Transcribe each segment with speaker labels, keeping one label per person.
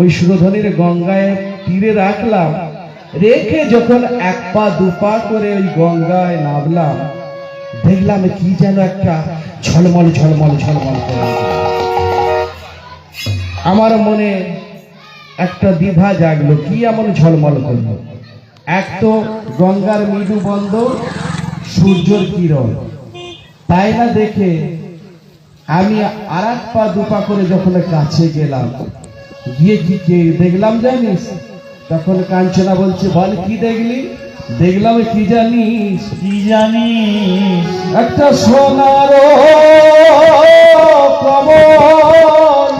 Speaker 1: ওই সুরধনির গঙ্গায় তীরে রাখলাম। রেখে যখন এক পা, দু পা করে ওই গঙ্গায় নামলাম, দেখলাম কি যেন একটা ঝলমল ঝলমল ঝলমল করে। আমার মনে একটা দ্বিধা জাগলো, কি এমন ঝলমল করল এক তো গঙ্গার মৃদু বন্ধ, সূর্যর কিরণ। তাই না দেখে আমি আর এক পা দুপা করে যখন কাছে গেলাম গিয়ে দেখলাম জানিস? তখন কাঞ্চনা বলছে বল কি দেখলি? দেখলাম কি জানিস?
Speaker 2: কি জানি
Speaker 1: একটা সোনার কমল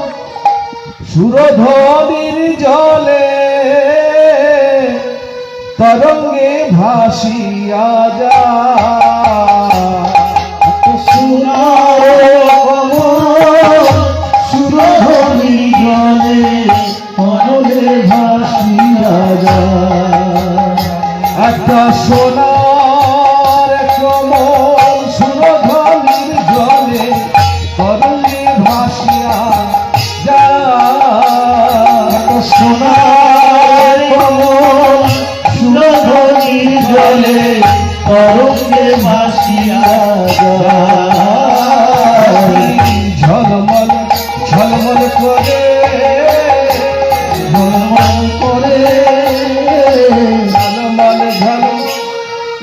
Speaker 1: সুরধনির জলে তরঙ্গে ভাসিয়া যা সোনার কমল সুরধনির জলে তরঙ্গে ভাসিয়া যা
Speaker 2: সোনার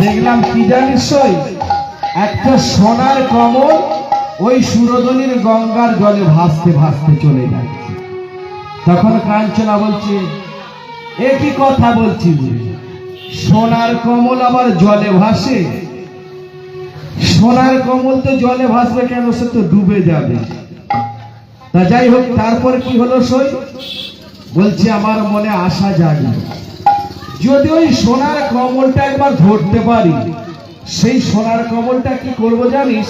Speaker 1: দেখলাম কি জানিস একটা সোনার কমল ওই সুরধনির গঙ্গার জলে ভাসতে ভাসতে চলে যাচ্ছে। তখন কাঞ্চনা বলছে, এ কি কথা বলছিস সোনার কমল আবার জলে ভাসে? সোনার কমল তো জলে ভাসবে কেন? সে তো ডুবে যাবে। তা যাই হোক, তারপর কি হলো সই? বলছে আমার মনে আশা জাগে। যদি ওই সোনার কমলটা একবার ধরতে পারি সেই সোনার কমলটা কি করব জানিস?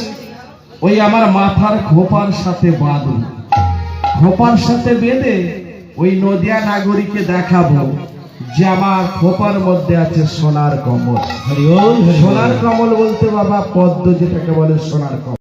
Speaker 1: ওই আমার মাথার খোপার সাথে বাঁধব। খোপার সাথে বেঁধে ওই নদিয়া নাগরিককে দেখাবো যে আমার খোপার মধ্যে আছে সোনার কমল। সোনার কমল বলতে বাবা পদ্ম যেটাকে বলে সোনার কমল।